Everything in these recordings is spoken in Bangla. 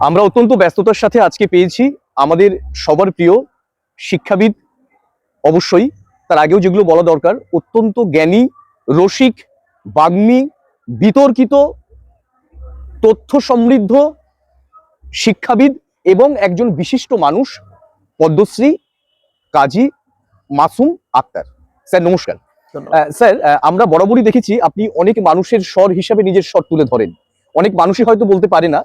আমরা অত্যন্ত ব্যস্ততার সাথে আজকে পেয়েছি। আমাদের সবার প্রিয় শিক্ষাবিদ অবশ্যই তার আগেও যেগুলো বলা দরকার অত্যন্ত জ্ঞানী রসিক বাগ্মী বিতর্কিত তথ্য সমৃদ্ধ শিক্ষাবিদ এবং একজন বিশিষ্ট মানুষ পদ্মশ্রী কাজী মাসুম আক্তার। স্যার নমস্কার। স্যার আমরা বরাবরই দেখেছি আপনি অনেক মানুষের স্বর হিসাবে নিজের স্বর তুলে ধরেন। অনেক মানুষই হয়তো বলতে পারে না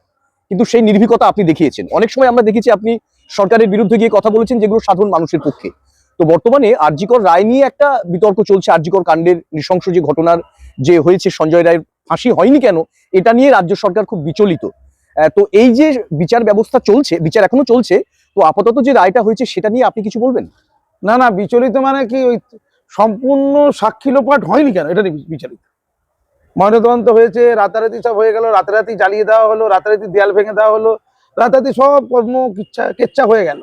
কিন্তু সেই নির্ভীকতা আপনি দেখিয়েছেন। অনেক সময় আমরা দেখেছি আপনি সরকারের বিরুদ্ধে গিয়ে কথা বলেছেন যেগুলো সাধারণ মানুষের পক্ষে। তো বর্তমানে আরজিকর রায় নিয়ে একটা বিতর্ক চলছে আরজিকর কাণ্ডের নৃশংস যে ঘটনার যে হয়েছে, সঞ্জয় রায়ের ফাঁসি হয়নি কেন, এটা নিয়ে রাজ্য সরকার খুব বিচলিত। তো এই যে বিচার ব্যবস্থা চলছে, বিচার এখনও চলছে, তো আপাতত যে রায়টা হয়েছে সেটা নিয়ে আপনি কিছু বলবেন? না না, বিচলিত মানে কি ওই সম্পূর্ণ সাক্ষী লোপাট হয়নি কেন? এটা নিয়ে বিচলিত। ময়নাতদন্ত হয়েছে, রাতারাতি সব হয়ে গেল, রাতারাতি জ্বালিয়ে দেওয়া হলো, রাতারাতি দেয়াল ভেঙে দেওয়া হলো, রাতারাতি সব কর্ম কিচ্ছা, কেচ্ছা হয়ে গেল।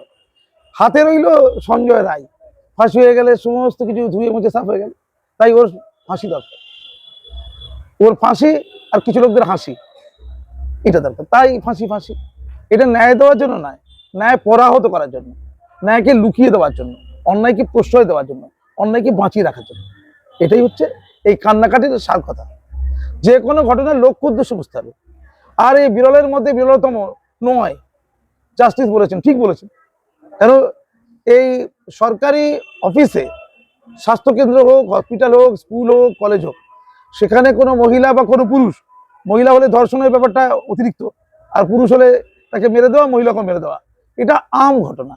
হাতে রইল সঞ্জয় রায়। ফাঁসি হয়ে গেলে সমস্ত কিছু ধুয়ে মুছে সাফ হয়ে গেল। তাই ওর ফাঁসি দরকার। ওর ফাঁসি আর কিছু লোকদের হাসি, এটা দরকার। তাই ফাঁসি ফাঁসি। এটা ন্যায় দেওয়ার জন্য নয়, ন্যায় পরাহত করার জন্য, ন্যায়কে লুকিয়ে দেওয়ার জন্য, অন্যায়কে প্রশ্রয় দেওয়ার জন্য, অন্যায়কে বাঁচিয়ে রাখার জন্য। এটাই হচ্ছে এই কান্নাকাটির সার কথা। যে কোনো ঘটনার লক্ষ্য উদ্দেশ্য বুঝতে হবে। আর এই বিরলের মধ্যে বিরলতম নয় জাস্টিস বলেছেন, ঠিক বলেছেন। কেন এই সরকারি অফিসে স্বাস্থ্যকেন্দ্র হোক হসপিটাল হোক স্কুল হোক কলেজ হোক, সেখানে কোনো মহিলা বা কোনো পুরুষ, মহিলা হলে ধর্ষণের ব্যাপারটা অতিরিক্ত, আর পুরুষ হলে তাকে মেরে দেওয়া মহিলাকে মেরে দেওয়া, এটা আম ঘটনা।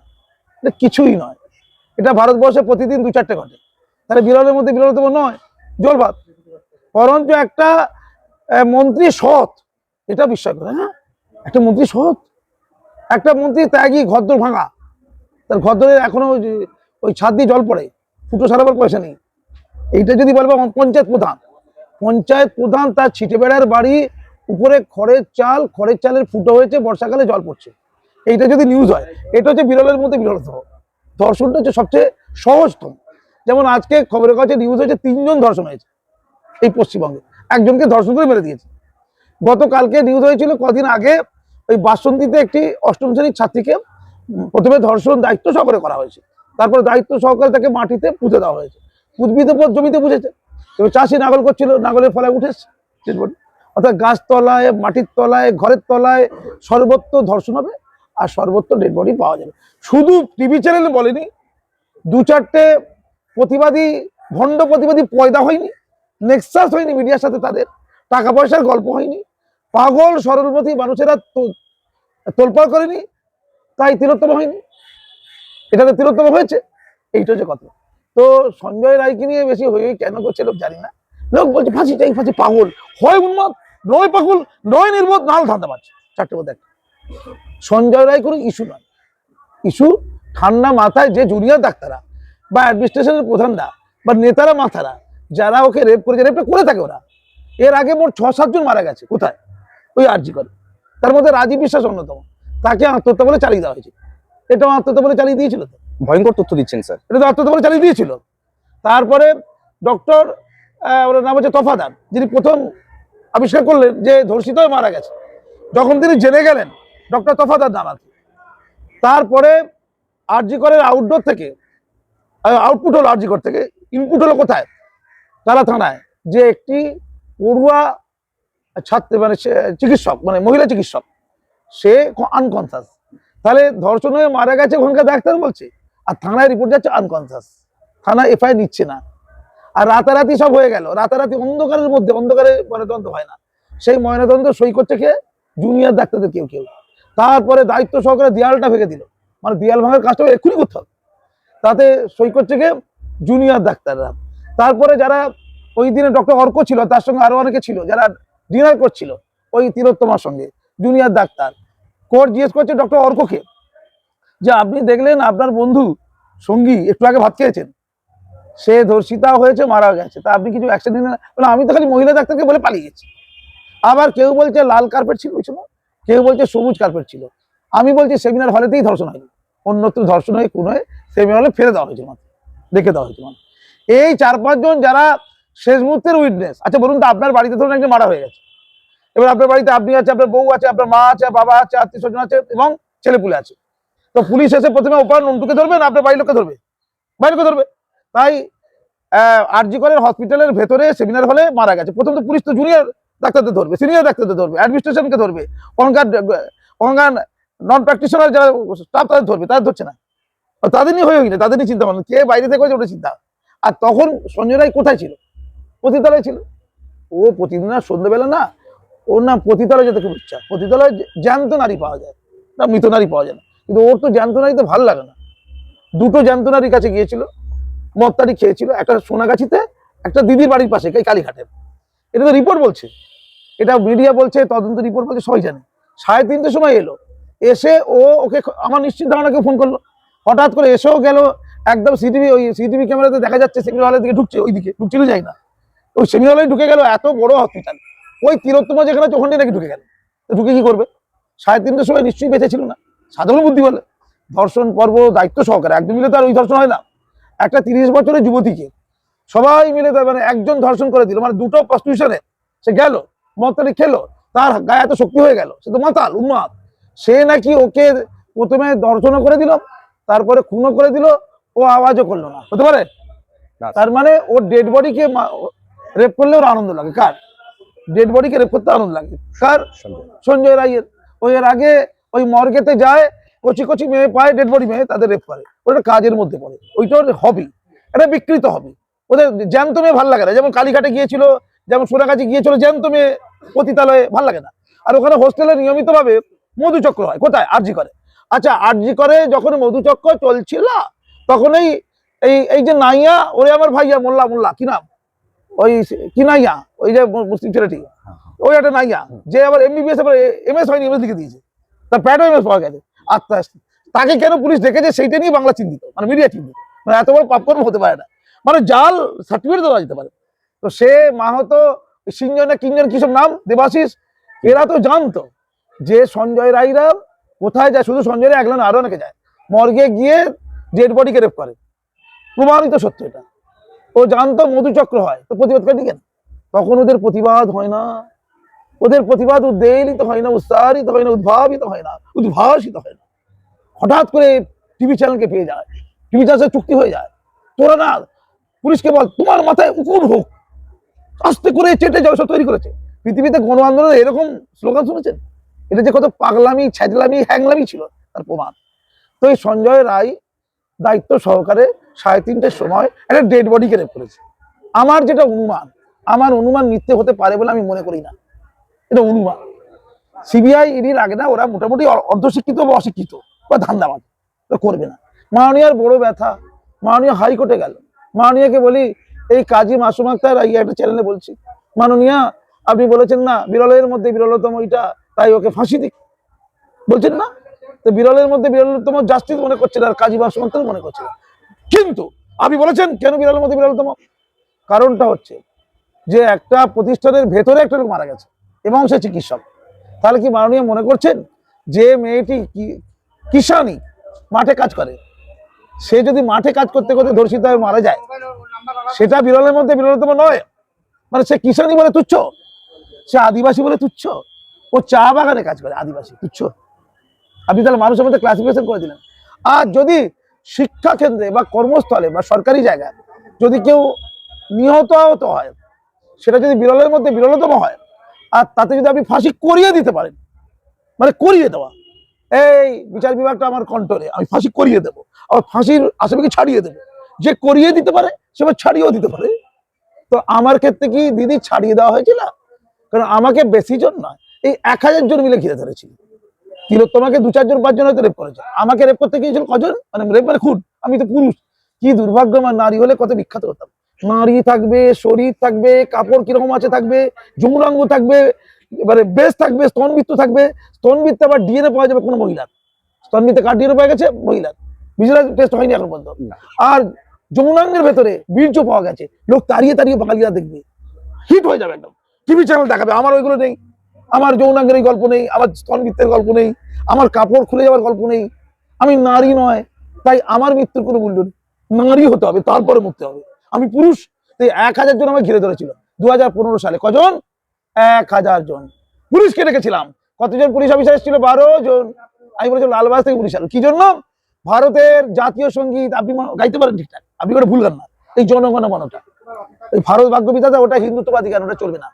এটা কিছুই নয়। এটা ভারতবর্ষে প্রতিদিন দু চারটে ঘটে। তাহলে বিরলের মধ্যে বিরলতম নয় জলভাত বরঞ্চ একটা মন্ত্রী সৎ, এটা বিশ্বাস করে হ্যাঁ? একটা মন্ত্রী সৎ, একটা মন্ত্রী ত্যাগী, ঘদ্দর ভাঙা, তার ঘদ্দরের এখনও ওই ছাদ দিয়ে জল পড়ে, ফুটো সারাবার পয়সা নেই। এইটা যদি বলব পঞ্চায়েত প্রধান পঞ্চায়েত প্রধান তার ছিটে বেড়ার বাড়ি, উপরে খড়ের চাল, খড়ের চালের ফুটো হয়েছে, বর্ষাকালে জল পড়ছে। এইটা যদি নিউজ হয়, এটা হচ্ছে বিরলের মধ্যে বিরলতম। ধর্ষণটা হচ্ছে সবচেয়ে সহজতম। যেমন আজকে খবরের কাছে নিউজ হয়েছে, তিনজন ধর্ষণ হয়েছে। এই পশ্চিমবঙ্গে। একজনকে ধর্ষণ করে মেরে দিয়েছে। গতকালকে নিউজ হয়েছিল কদিন আগে ওই বাসন্তীতে একটি অষ্টম শ্রেণির ছাত্রীকে প্রথমে ধর্ষণ দায়িত্ব সহকারে করা হয়েছে। তারপরে দায়িত্ব সহকারে তাকে মাটিতে পুঁতে দেওয়া হয়েছে। উদ্ভিদ পর জমিতে পুঁজেছে এবার চাষি নাগল করছিল, নাগলের ফলে উঠেছে। অর্থাৎ গাছতলায়, মাটির তলায়, ঘরের তলায় সর্বত্র ধর্ষণ হবে আর সর্বত্র ডেড বডি পাওয়া যাবে। শুধু টিভি চ্যানেলে বলেনি, দু চারটে প্রতিবাদী, ভণ্ড প্রতিবাদী পয়দা হয়নি। নেক্সাস হয়নি মিডিয়ার সাথে তাদের। টাকা পয়সার গল্প হয়নি। পাগল সরলমতি মানুষেরা তোলপাড় করেনি, তাই তিলোত্তম হয়নি। এটাতে তিলোত্তম হয়েছে, এইটা হচ্ছে কথা। তো সঞ্জয় রায়কে নিয়ে বেশি হয়ে কেন করছে লোক জানি না। লোক বলছে, ফাঁসি চাই, ফাঁসি, পাগল। হয় উন্মাদ, নয় পাগল, নয় নির্বোধ, নাল ধান্দা পাচ্ছে চারটে মধ্যে একটা। সঞ্জয় রায় কোনো ইস্যু নয়। ইস্যু ঠান্ডা মাথায় যে জুনিয়র ডাক্তাররা বা অ্যাডমিনিস্ট্রেশনের প্রধানরা বা নেতারা মাথারা যারা ওকে রেপ করেছে রেপটা করে থাকে ওরা। এর আগে মোট ছ সাতজন মারা গেছে। কোথায়? ওই আর্জি করে। তার মধ্যে রাজীব বিশ্বাস অন্যতম। তাকে আত্মহত্যা বলে চালিয়ে দেওয়া হয়েছে। এটাও আত্মহত্যা বলে চালিয়ে দিয়েছিল তো। ভয়ঙ্কর তথ্য দিচ্ছেন স্যার। এটা তো আত্মহত্যা বলে চালিয়ে দিয়েছিল। তারপরে ডক্টর ওনার নাম হচ্ছে তফাদার যিনি প্রথম আবিষ্কার করলেন যে ধর্ষিত হয়ে মারা গেছে। যখন তিনি জেনে গেলেন ডক্টর তফাদার কি। তারপরে আরজি করের আউটডোর থেকে আউটপুট হলো আরজি কর থেকে। ইনপুট হলো কোথায়? তারা থানায় যে একটি পড়ুয়া ছাত্র মানে চিকিৎসক মানে মহিলা চিকিৎসক, সে আনকনসাস তাহলে ধর্ষণ হয়ে মারা গেছে ওখানকার ডাক্তার বলছে, আর থানায় রিপোর্ট যাচ্ছে আনকনসাস থানা এফআই নিচ্ছে না। আর রাতারাতি সব হয়ে গেল। রাতারাতি অন্ধকারের মধ্যে, অন্ধকারে ময়নাতদন্ত হয় না। সেই ময়নাতদন্ত সই করছে কে? জুনিয়র ডাক্তারদের কেউ কেউ। তারপরে দায়িত্ব সহকারে দেয়ালটা ভেঙে দিল। মানে দেয়াল ভাঙার কাজটা এক্ষুনি করতে হবে। তাতে সই করছে কে? জুনিয়র ডাক্তাররা। তারপরে যারা ওই দিনে ডক্টর অর্ক ছিল তার সঙ্গে আরও অনেকে ছিল যারা ডিনার করছিল ওই তিলোত্তমার সঙ্গে জুনিয়র ডাক্তার। কোর্ট জিজ্ঞেস করছে ডক্টর অর্ককে যে আপনি দেখলেন আপনার বন্ধু সঙ্গী একটু আগে ভাত খেয়েছেন? সে ধর্ষিতা হয়েছে মারা গেছে। তা আপনি কিছু অ্যাকশন নিলেন না? বলে, আমি তো খালি মহিলা ডাক্তারকে বলে পালিয়ে গেছি। আবার কেউ বলছে লাল কার্পেট ছিল ওই সময় কেউ বলছে সবুজ কার্পেট ছিল। আমি বলছি সেমিনার হলেতেই ধর্ষণ হয়নি। অন্যত্র ধর্ষণ হয়ে কোনো সেমিনার হলে ফেলে দেওয়া হয়েছে মাত্র রেখে দেওয়া হয়েছে মাত্র। এই চার পাঁচজন যারা শেষ মুহূর্তের উইটনেস আচ্ছা বলুন তো, আপনার বাড়িতে ধরুন একজন মারা হয়ে গেছে। এবার আপনার বাড়িতে আপনি আছে, আপনার বউ আছে, আপনার মা আছে, বাবা আছে, আত্মীয় স্বজন আছে এবং ছেলেপুলে আছে। তো পুলিশ এসে প্রথমে ওপার নন্টুকে ধরবে না আপনার বাড়ির লোককে ধরবে? বাড়ির লোককে ধরবে? তাই আরজি করের হসপিটালের ভেতরে সেমিনার হলে মারা গেছে। প্রথম তো পুলিশ তো জুনিয়র ডাক্তারদের ধরবে সিনিয়র ডাক্তারদের ধরবে অ্যাডমিনিস্ট্রেশনকে ধরবে। ওখানকার ওখানকার নন প্র্যাকটিশনার যারা স্টাফ তাদের ধরবে, তাদের ধরছে না। তাদের নিয়ে হয়ে গেছে তাদের নিয়ে চিন্তা ভাবনা। কে বাইরে থেকে ওটা চিন্তা। আর তখন সঞ্জয় রায় কোথায় ছিল? পতিতালয় ছিল। ও প্রতিদিন আর সন্ধ্যেবেলা না, ওর না পতিতালয় যেতে খুব ইচ্ছা। পতিতালয় জ্যান্ত নারী পাওয়া যায়। না, মৃত নারী পাওয়া যায় না। কিন্তু ওর তো জ্যান্ত নারীতে ভালো লাগে না। দুটো জ্যান্ত নারীর কাছে গিয়েছিল মত্তারি খেয়েছিল, একটা সোনাগাছিতে, একটা দিদির বাড়ির পাশে, এই কালীঘাটের। এটা তো রিপোর্ট বলছে। এটা মিডিয়া বলছে, তদন্ত রিপোর্ট বলছে, সবাই জানে। সাড়ে তিনটের সময় এলো। এসে ও ওকে আমার নিশ্চিত ধারণাকে ফোন করল। হঠাৎ করে এসেও গেল, একদম সিটিভি ওই সিটিভি ক্যামেরাতে দেখা যাচ্ছে সেমিনার হলের দিকে ঢুকছে, ওইদিকে। ঢুকছিল যাই না। ওই সেমিনার হলে ঢুকে গেল এত বড় হসপিটাল ওই তিলোত্তমা যেখানে আছে ওখানে নাকি ঢুকে গেল। ঢুকে কি করবে? সাড়ে তিনটের সময় নিশ্চয়ই বেঁচে ছিল না। সাধারণ বুদ্ধি বলে। ধর্ষণ পর্ব দায়িত্ব সহকারে। একজন মিলে তো আর ওই ধর্ষণ হয় না। একটা তিরিশ বছরের যুবতীকে সবাই মিলে তার মানে একজন ধর্ষণ করে দিল। মানে দুটো প্রস্টিটিউশনে সে গেল মতালি খেলো তার গায়ে এত শক্তি হয়ে গেল। সে তো মাতাল উন্মাদ। সে নাকি ওকে প্রথমে দর্শনও করে দিল তারপরে খুনও করে দিল ও আওয়াজও করল না। হতে পারে? তার মানে ওর ডেড বডিকে রেপ করলে ওর আনন্দ লাগে কার? ডেড বডিকে রেপ করতে আনন্দ লাগে কার? সঞ্জয়। রায়ের। ওই এর আগে ওই মর্গেতে যায় কচি কচি মেয়ে পায় ডেড বডি মেয়ে তাদের রেপ করে। ওটা কাজের মধ্যে পড়ে। ওইটা ওর হবি এটা বিকৃত হবি ওদের জ্যান্ত মেয়ে ভালো লাগে না। যেমন কালীঘাটে গিয়েছিল যেমন সোনাগাছি গিয়েছিল জ্যান্ত মেয়ে পতিতালয়ে ভালো লাগে না। আর ওখানে হোস্টেলে নিয়মিতভাবে মধুচক্র হয়। কোথায়? আরজি করে। আচ্ছা আরজি করে যখন মধুচক্র চলছিল তখন এই এই এই যে নাইয়া ওরে আমার ভাইয়া মোল্লা মোল্লা কি নাম? ওই কি নাইয়া? ওই যে মুসলিম ছেলেটি। ওই একটা নাইয়া যে আবার এমবিবিএস আবার এম এস হয়নি এমএস লিখে দিয়েছে। তার প্যাডও এমএস পাওয়া গেছে। আস্তে আস্তে তাকে কেন পুলিশ দেখেছে সেইটা নিয়ে বাংলা চিন্তিত মানে মিডিয়া চিন্তিত। মানে এত বড় পাপকর্ম হতে পারে না। মানে জাল সার্টিফিকেট দেওয়া যেতে পারে। তো সে মাহতো সিঞ্জনে কিঞ্জন কিসব নাম? দেবাশিস। এরা তো জানতো যে সঞ্জয় রায়রা কোথায় যায় শুধু সঞ্জয় রায় একলা না, আরও অনেকে যায়। মর্গে গিয়ে ডেড বডিকে রেপ করে। প্রমাণিত সত্য এটা। ও জানতো মধুচক্র হয়, তো প্রতিবাদ করে কেন? তখন ওদের প্রতিবাদ হয় না। ওদের প্রতিবাদ উদ্বেলিত হয় না, উৎসাহিত হয় না, উদ্ভাবিত হয় না, উদ্ভাসিত হয় না। হঠাৎ করে টিভি চ্যানেলকে পেয়ে যায়, টিভি চ্যানেল চুক্তি হয়ে যায়। তোরা না, পুলিশকে বল, তোমার মাথায় উকুন হোক। আস্তে করে চেটে যাও, সব তৈরি করেছে। পৃথিবীতে গণ আন্দোলনে এরকম স্লোগান শুনেছেন? এটা যে কত পাগলামি ছ্যাজলামি হ্যাংলামি ছিল, তার প্রমাণ। তো এই সঞ্জয় রায় দায়িত্ব সহকারে সাড়ে তিনটের সময় একটা ডেড বডিকে রেপ করেছে। আমার যেটা অনুমান, আমার অনুমান মিথ্যে হতে পারে বলে আমি মনে করি না। এটা অনুমান। সিবিআই ইডির আগে না, ওরা মোটামুটি অর্ধশিক্ষিত বা অশিক্ষিত বা ধান্দাবাজ। ওরা করবে না। মাননীয়ার বড় ব্যথা, মাননীয় হাইকোর্টে গেল। মাননীয়াকে বলি, এই কাজী মাসুম আক্তার, এই একটা চ্যানেলে বলছি। মাননীয়া, আপনি বলেছেন না, বিরলের মধ্যে বিরলতম ওইটা তাই ওকে ফাঁসি দিক। বলছেন না। তো বিরলের মধ্যে বিরলতম জাস্টিস মনে করছেন আর কাজী মাসুম মনে করছেন কিন্তু আপনি বলেছেন, কেন বিরলের মধ্যে বিরলতম কারণটা হচ্ছে যে একটা প্রতিষ্ঠানের ভেতরে একটা লোক মারা গেছে এবং সে চিকিৎসক। তাহলে কি মাননীয় মনে করছেন যে মেয়েটি কিষানি মাঠে কাজ করে? সে যদি মাঠে কাজ করতে করতে ধর্ষিত হয়ে মারা যায়, সেটা বিরলের মধ্যে বিরলতম নয়। মানে সে কিষানি বলে তুচ্ছ, সে আদিবাসী বলে তুচ্ছ, ও চা বাগানে কাজ করে, আদিবাসী, তুচ্ছ। আপনি তাহলে মানুষের মধ্যে ক্লাসিফিকেশন করে দিলেন। আর যদি শিক্ষা কেন্দ্রে বা কর্মস্থলে বা সরকারি জায়গায় যদি কেউ নিহত আহত হয়, সেটা যদি বিরলের মধ্যে বিরলতম হয়, আর তাতে যদি আপনি ফাঁসি করিয়ে দিতে পারেন মানে করিয়ে দেওয়া, এই বিচার বিভাগটা আমার কন্ট্রোলে আমি ফাঁসি করিয়ে দেবো, আবার ফাঁসির আসামিকে ছাড়িয়ে দেবো, যে করিয়ে দিতে পারে, সে ছাড়িয়েও দিতে পারে। তো আমার ক্ষেত্রে কি দিদি ছাড়িয়ে দেওয়া হয়েছিল? কারণ আমাকে বেশি জন নয়, এই এক হাজার জন মিলে ঘিরে ধরেছিল তিলোত্তমাকে দু চারজন পাঁচজন হয়তো রেপ করেছে। আমাকে রেপ করতে গিয়েছিল কজন? মানে রেপ মানে খুন। আমি তো পুরুষ। কি দুর্ভাগ্য আমার নারী হলে কত বিখ্যাত হতাম। নারী থাকবে শরীর থাকবে কাপড় কীরকম আছে থাকবে যৌনাঙ্গ থাকবে এবারে বেশ থাকবে স্তনবৃত্ত থাকবে। স্তনবৃত্তে আবার ডিএনএ পাওয়া যাবে কোনো মহিলার। স্তনবৃত্তে কার ডিএনএ পাওয়া গেছে? মহিলার। ভিজুয়াল টেস্ট হয়নি এখন পর্যন্ত। আর যৌনাঙ্গের ভেতরে বীর্য পাওয়া গেছে। লোক তাড়িয়ে তাড়িয়ে বাঙালিরা দেখবে। হিট হয়ে যাবে একদম। টিভি চ্যানেল দেখাবে। আমার ওইগুলো নেই। আমার যৌনাঙ্গের গল্প নেই, আমার স্তনবৃত্তের গল্প নেই, আমার কাপড় খুলে যাওয়ার গল্প নেই। আমি নারী নয়, তাই আমার মৃত্যুর কোনো মূল্য নেই। নারী হতে হবে, তারপরে মুক্তি হবে। আমি পুরুষ তো এই এক হাজার জন আমাকে ঘিরে ধরেছিল দু হাজার পনেরো সালে। কজন? এক হাজার জন। পুলিশকে ডেকেছিলাম। কতজন পুলিশ অফিসার এসেছিল? বারো জন। আমি বলেছিলাম লালবাজ থেকে পুলিশ কি জন্য? ভারতের জাতীয় সংগীত, আপনি গাইতে পারেন ঠিকঠাক। আপনি ওটা ভুল গান না। এই জনগণ মনটা এই ভারত ভাগ্যবিধাতা, ওটা হিন্দুত্ববাদী গান ওটা চলবে না।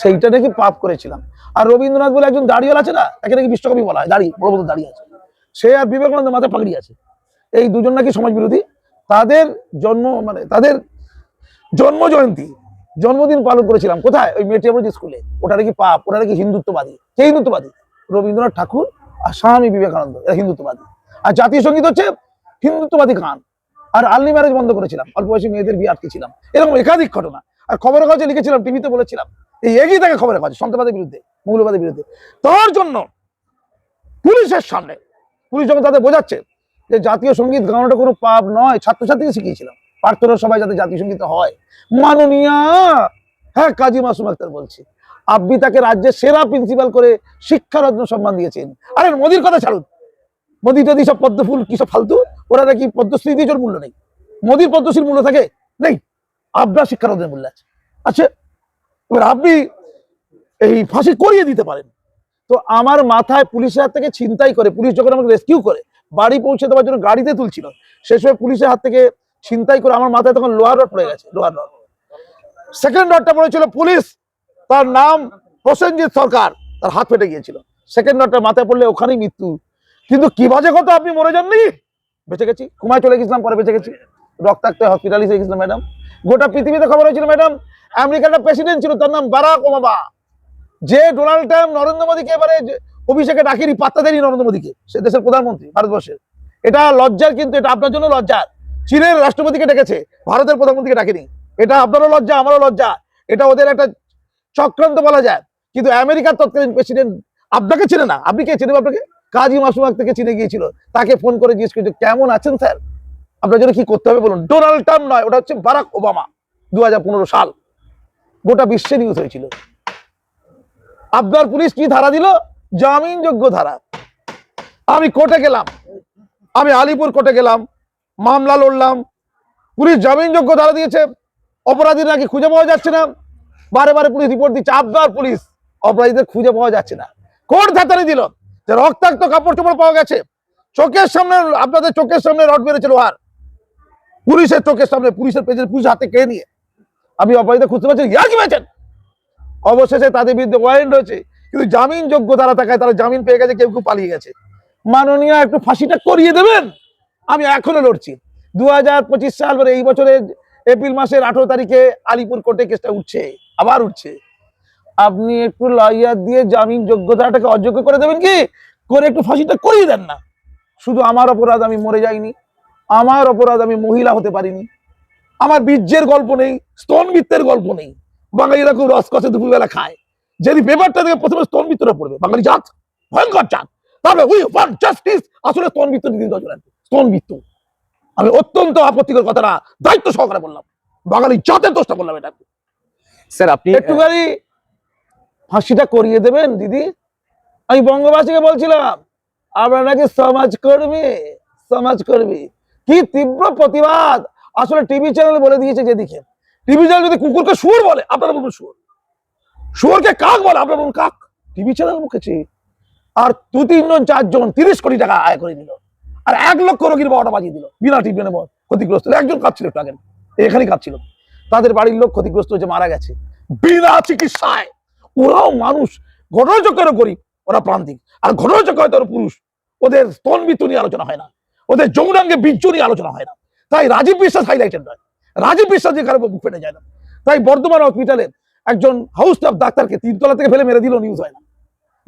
সেইটা নাকি পাপ করেছিলাম। আর রবীন্দ্রনাথ বলে একজন দাঁড়িয়ে আছে না, তাকে নাকি বিশ্বকবি বলা হয়, দাঁড়িয়ে, বড় বড় দাঁড়িয়ে আছে। সে আর বিবেকানন্দ মাথায় পাগড়ি আছে। এই দুজন নাকি সমাজ বিরোধী তাদের জন্ম মানে তাদের জন্ম জয়ন্তী, জন্মদিন পালন করেছিলাম। কোথায়? ওই মেটিয়াবুজি স্কুলে। ওটা নাকি পাপ, ওটা নাকি হিন্দুত্ববাদী। কে হিন্দুত্ববাদী? রবীন্দ্রনাথ ঠাকুর আর স্বামী বিবেকানন্দ, এরা হিন্দুত্ববাদী। আর জাতীয় সংগীত হচ্ছে হিন্দুত্ববাদী গান। আর আর্লি ম্যারেজ বন্ধ করেছিলাম। অল্প বয়সী মেয়েদের বিয়ে আটকেছিলাম এরকম একাধিক ঘটনা। আর খবরের কাগজে লিখেছিলাম, টিভিতে বলেছিলাম। এই এগিয়ে থাকে খবরের কাগজে সন্ত্রাসবাদের বিরুদ্ধে, মৌলবাদের বিরুদ্ধে। তার জন্য পুলিশের সামনে, পুলিশ যখন তাদের বোঝাচ্ছে যে জাতীয় সংগীত গাওয়াটা কোনো পাপ নয়, ছাত্রছাত্রীকে শিখিয়েছিলাম, প্রার্থনা সবাই যাতে জাতীয় সংগীত হয়। মাননীয়া হ্যাঁ কাজী মাসুম আক্তার বলছি, আপনি তাকে রাজ্যের সেরা প্রিন্সিপাল করে শিক্ষারত্ন সম্মান দিয়েছেন। আরে, মোদির কথা ছাড়ুন। মোদি যদি সব পদ্মফুল, কি সব ফালতু? ওরা নাকি পদ্মশ্রী দিয়ে মূল্য নেই। মোদির পদ্মশ্রীর মূল্য থাকে? নেই। আপনার শিক্ষারত্নের মূল্য আছে। আচ্ছা এবার আপনি এই ফাঁসি করিয়ে দিতে পারেন। তো আমার মাথায় পুলিশের হাত থেকে ছিনতাই করে, পুলিশ যখন আমাকে রেস্কিউ করে, বাড়ি পৌঁছে দেওয়ার জন্য গাড়িতে তুলছিল, সে সময় পুলিশের হাত থেকে ছিনতাই করে আমার মাথায় তখন লোহার রড পড়ে গেছে, লোহার রড। সেকেন্ড রডটা পড়েছিল পুলিশ, তার নাম প্রসেনজিৎ সরকার, তার হাত ফেটে গিয়েছিল। সেকেন্ড রডটা মাথায় পড়লে ওখানেই মৃত্যু। কিন্তু কি বাজে কথা আপনি মরে যাননি? বেঁচে গেছি, কুমায় চলে গেছিলাম, পরে বেঁচে গেছি। রক্তাক্ত হসপিটালিসে গেছিলাম ম্যাডাম। গোটা পৃথিবীতে খবর হয়েছিল ম্যাডাম, আমেরিকার একটা প্রেসিডেন্ট ছিল তার নাম বারাক ওবামা। যে ডোনাল্ড ট্রাম্প নরেন্দ্র মোদীকে এবারে অভিষেকে ডাকেনি, পাত্তা দেয়নি নরেন্দ্র মোদীকে, সে দেশের প্রধানমন্ত্রী ভারতবর্ষের। এটা লজ্জার কিন্তু, এটা আপনার জন্য লজ্জার। চীনের রাষ্ট্রপতিকে ডেকেছে, ভারতের প্রধানমন্ত্রীকে ডাকেনি। এটা আপনারও লজ্জা, আমারও লজ্জা। এটা ওদের একটা চক্রান্ত বলা যায়। কিন্তু আমেরিকার তৎকালীন প্রেসিডেন্ট আপনাকে চিনে না? আপনি কে চিনেন আপনাকে? কাজী মাসুমাক থেকে চিনে গিয়েছিল। তাকে ফোন করে জিজ্ঞেস করেছে, কেমন আছেন স্যার? আপনার জন্য কি করতে হবে বলুন? ডোনাল্ড ট্রাম্প নয়, ওটা হচ্ছে বারাক ওবামা দু হাজার পনেরো সাল। গোটা বিশ্বে নিউজ হয়েছিল। আপনার পুলিশ কি ধারা দিল? জামিনযোগ্য ধারা। আমি কোর্টে গেলাম। আমি আলিপুর কোর্টে গেলাম। মামলা লড়লাম। পুলিশ জামিনযোগ্য ধারা দিয়েছে। অপরাধীর নাকি খুঁজে পাওয়া যাচ্ছে না। বারে বারে পুলিশ রিপোর্ট দিচ্ছে আপনার পুলিশ। অপরাধীদের খুঁজে পাওয়া যাচ্ছে না। কোর্ট ধাতারে দিল যে রক্তাক্ত কাপড় চোপড় পাওয়া গেছে। চোখের সামনে, আপনাদের চোখের সামনে রড মেরেছে লোহার। পুলিশের চোখের সামনে পুলিশের পেছনে পুলিশ হাতে কে নিয়ে? আপনি অপরাধীদের খুঁজতে পারছেন ইয়া কি পেয়েছেন? অবশেষে তাদের বিরুদ্ধে ওয়ারেন্ট রয়েছে কিন্তু জামিনযোগ্য তারা থাকায় তারা জামিন পেয়ে গেছে, কেউ কেউ পালিয়ে গেছে। মাননীয়, একটু ফাঁসিটা করিয়ে দেবেন? আমি এখনও লড়ছি। দু হাজার পঁচিশ সাল মানে এই বছরের এপ্রিল মাসের আঠারো তারিখে আলিপুর কোর্টে কেসটা উঠছে, আবার উঠছে। আপনি একটু লয়ার দিয়ে জামিন যোগ্যতাটাকে অযোগ্য করে দেবেন কি? করে একটু ফাঁসিটা করিয়ে দেন না। শুধু আমার অপরাধ, আমি মরে যাইনি। আমার অপরাধ আমি মহিলা হতে পারিনি। আমার বীর্যের গল্প নেই স্তনবৃত্তের গল্প নেই। বাঙালিরা খুব রস রসকসে দুপুরবেলা খায়। যদি পেপারটা থেকে প্রথমে স্তনবৃত্তটা পড়বে বাঙালি জাত ভয়ঙ্কর জাত। তারপরে উই ওয়ান্ট জাস্টিস আসলে স্তনবৃত্ত দিদি নজর রাখবে স্তনবৃত্ত। আমি অত্যন্ত আপত্তিকর কথাটা দায়িত্ব সহকারে বললাম। বাঙালি জাতের দোষটা বললাম এটা স্যার আপনি একটুখানি ফাঁসিটা করিয়ে দেবেন দিদি। আমি বঙ্গবাসীকে বলছিলাম আমরা নাকি সমাজ কর্মী সমাজ কর্মী কি তীব্র প্রতিবাদ? আসলে টিভি চ্যানেল বলে দিয়েছে যেদিকে। টিভি চ্যানেল যদি কুকুরকে শুয়োর বলে, আপনারা বলবেন শুয়োর। শুয়োরকে কাক বলে, আপনারা বলুন কাক। টিভি চ্যানেল মুখেছে আর দু তিনজন, চারজন তিরিশ কোটি টাকা আয় করে দিল আর এক লক্ষ রোগীর বারোটা বাজিয়ে দিল। বিনা টিভিএনে ক্ষতিগ্রস্ত। একজন কাঁদছিল একটু আগে এখানেই কাঁদছিল। তাদের বাড়ির লোক ক্ষতিগ্রস্ত হয়েছে, মারা গেছে। বিনা চিকিৎসায়। ওরাও মানুষ। ঘটনাচক্রের গরিব, ওরা প্রান্তিক। আর ঘটনাচক্র ওরা পুরুষ। ওদের স্তন মৃত্যু নিয়ে আলোচনা হয় না। ওদের যৌনাঙ্গে বীর্য নিয়ে আলোচনা হয় না। তাই রাজীব বিশ্বাস হাইলাইটেড নয়। রাজীব বিশ্বাস দিয়ে কারও বুক ফেটে যায় না। তাই বর্ধমান হসপিটালে একজন হাউস স্টাফ ডাক্তারকে তিনতলা থেকে ফেলে মেরে দিল নিউজ হয় না।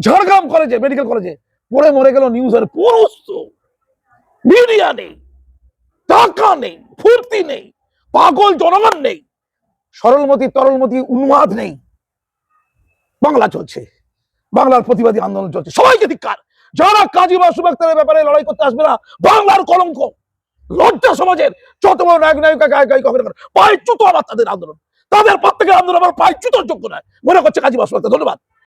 ঝাড়গ্রাম কলেজে মেডিকেল কলেজে পড়ে মরে গেল নিউজ হয়। পুরুষ মিডিয়া নেই। টাকা নেই। ফুর্তি নেই। পাগল জনগণ নেই। সরলমতি, তরলমতি, উন্মাদ নেই। বাংলা চলছে। বাংলার প্রতিবাদী আন্দোলন চলছে। সবাইকে ধিক্কার। যারা কাজী বা সুবাক্তারের ব্যাপারে লড়াই করতে আসবে না বাংলার কলঙ্ক লজ্জা সমাজের যত বড় নায়ক নায়িকা গায়ক গায়িকা না কেন, পায়ে চুতো আমার তাদের আন্দোলন। তাদের প্রত্যেকের আন্দোলন আমার পায়ে চুতোর যোগ্য নয়। মনে করছে কাজী বা সুবাক্তার ধন্যবাদ।